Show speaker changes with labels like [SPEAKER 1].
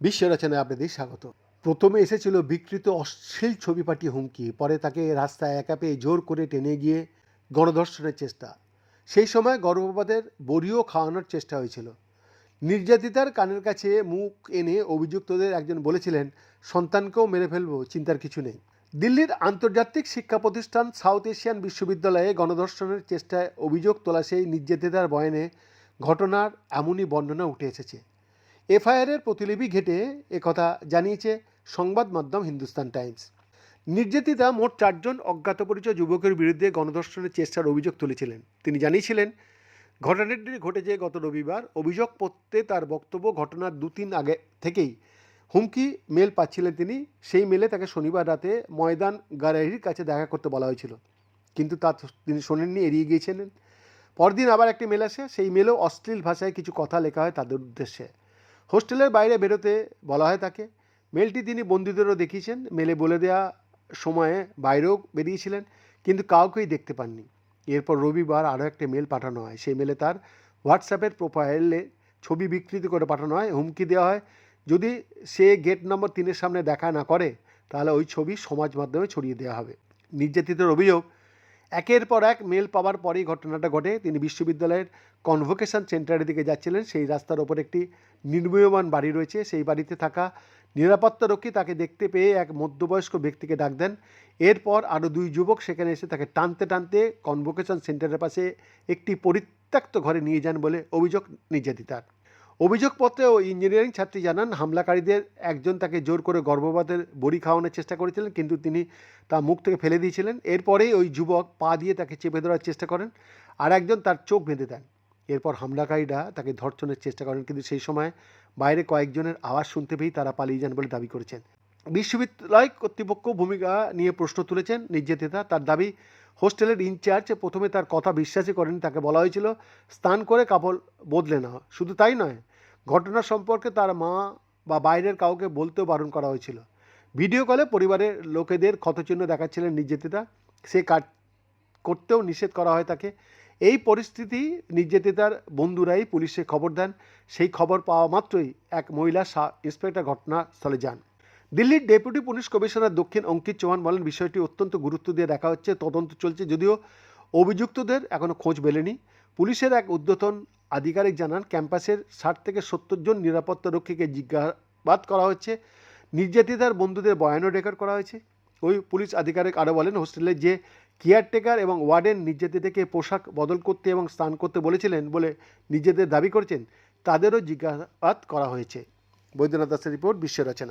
[SPEAKER 1] বিশ্ব রচনায় আপনাদের স্বাগত। প্রথমে এসেছিল বিকৃত অশ্লীল ছবি পাঠিয়ে হুমকি। পরে তাকে রাস্তায় একা পেয়ে জোর করে টেনে গিয়ে গণধর্ষণের চেষ্টা। সেই সময় গর্ভপাতের বড়িও খাওয়ানোর চেষ্টা হয়েছিল। নির্যাতিতার কানের কাছে মুখ এনে অভিযুক্তদের একজন বলেছিলেন, সন্তানকেও মেরে ফেলব, চিন্তার কিছু নেই। দিল্লির আন্তর্জাতিক শিক্ষা প্রতিষ্ঠান সাউথ এশিয়ান বিশ্ববিদ্যালয়ে গণধর্ষণের চেষ্টায় অভিযোগ তোলা সেই নির্যাতিতার বয়ানে ঘটনার এমনই বর্ণনা উঠে এসেছে। এফআইআরের প্রতিলিপি ঘেটে একথা জানিয়েছে সংবাদ মাধ্যম হিন্দুস্তান টাইমস। নির্যাতিতা মোট চারজন অজ্ঞাতপরিচয় যুবকের বিরুদ্ধে গণধর্ষণের চেষ্টার অভিযোগ তুলেছিলেন। তিনি জানিয়েছিলেন, ঘটনাটি ঘটেছে গত রবিবার। অভিযোগ পড়তে তার বক্তব্য ঘটনার দু তিন আগে থেকেই হুমকি মেল পাচ্ছিলেন তিনি। সেই মেলে তাকে শনিবার রাতে ময়দান গ্যালারির কাছে দেখা করতে বলা হয়েছিল। কিন্তু তা তিনি শোনেননি, এড়িয়ে গিয়েছিলেন পরদিন আবার একটি মেল আসে। সেই মেলেও অশ্লীল ভাষায় কিছু কথা লেখা হয় তাদের উদ্দেশ্যে। হোস্টেলের বাইরে বেরোতে বলা হয় তাকে। মেলটি তিনি বন্ধুদেরও দেখিয়েছেন। মেলে বলে দেওয়া সময়ে বাইরেও বেরিয়েছিলেন, কিন্তু কাউকেই দেখতে পাননি। এরপর রবিবার আরও একটি মেল পাঠানো হয়। সেই মেলে তার হোয়াটসঅ্যাপের প্রোফাইলে ছবি বিকৃত করে পাঠানো হয়। হুমকি দেওয়া হয় যদি সে গেট নম্বর তিনের সামনে দেখা না করে, তাহলে ওই ছবি সমাজ মাধ্যমে ছড়িয়ে দেওয়া হবে। নির্যাতিতের অভিযোগ, একের পর এক মেল পাওয়ার পরেই ঘটনাটা ঘটে। তিনি বিশ্ববিদ্যালয়ের কনভোকেশন সেন্টারের দিকে যাচ্ছিলেন। সেই রাস্তার ওপর একটি নির্মীয়মান বাড়ি রয়েছে। সেই বাড়িতে থাকা নিরাপত্তারক্ষী তাকে দেখতে পেয়ে এক মধ্যবয়স্ক ব্যক্তিকে ডাক দেন। এরপর আরও দুই যুবক সেখানে এসে তাকে টানতে টানতে কনভোকেশন সেন্টারের পাশে একটি পরিত্যক্ত ঘরে নিয়ে যান বলে অভিযোগ নির্যাতিতার। অভিযোগপত্রে ও ইঞ্জিনিয়ারিং ছাত্রী জানান, হামলাকারীদের একজন তাকে জোর করে গর্ভপাতের বড়ি খাওয়ানোর চেষ্টা করেছিলেন, কিন্তু তিনি তা মুখ থেকে ফেলে দিয়েছিলেন। এরপরেই ওই যুবক পা দিয়ে তাকে চেপে ধরার চেষ্টা করেন, আর একজন তার চোখ বেঁধে দেন। এরপর হামলাকারীরা তাকে ধর্ষণের চেষ্টা করেন, কিন্তু সেই সময় বাইরে কয়েকজনের আওয়াজ শুনতে পেয়েই তারা পালিয়ে যান বলে দাবি করেছেন। বিশ্ববিদ্যালয় কর্তৃপক্ষ ভূমিকা নিয়ে প্রশ্ন তুলেছেন, নির্যাতিতা তার দাবি হোস্টেলের ইনচার্জ প্রথমে তার কথা বিশ্বাসই করেন তাকে বলা হয়েছিল, স্নান করে কাপড় বদলে নাও। শুধু তাই নয়, ঘটনা সম্পর্কে তার মা বা বাইরের কাউকে বলতেও বারণ করা হয়েছিল। ভিডিও কলে পরিবারের লোকেদের ক্ষতচিহ্ন দেখাচ্ছিলেন নির্যাতিতা। সে কাজ করতেও নিষেধ করা হয় তাকে। এই পরিস্থিতি নির্যাতিতার বন্ধুরাই পুলিশে খবর দেন। সেই খবর পাওয়া মাত্রই এক মহিলা ইন্সপেক্টর ঘটনাস্থলে যান। দিল্লির ডেপুটি পুলিশ কমিশনার দক্ষিণ অঙ্কিত চৌহান বলেন, বিষয়টি অত্যন্ত গুরুত্ব দিয়ে দেখা হচ্ছে, তদন্ত চলছে, যদিও অভিযুক্তদের এখনও খোঁজ মেলেনি। পুলিশের এক উদ্যতন আধিকারিক জানান, ক্যাম্পাসের ষাট থেকে সত্তর জন নিরাপত্তারক্ষীকে জিজ্ঞাসাবাদ করা হচ্ছে, নির্যাতিতার বন্ধুদের বয়ানও রেকর্ড করা হয়েছে। ওই পুলিশ আধিকারিক আরও বলেন, হোস্টেলে যে কেয়ারটেকার এবং ওয়ার্ডেন নির্যাতিতাকে পোশাক বদল করতে এবং স্নান করতে বলেছিলেন বলে নিজেদের দাবি করেছেন, তাদেরও জিজ্ঞাসাবাদ করা হয়েছে। বৈদ্যনাথ দাসের রিপোর্ট বিশ্ব রচনা।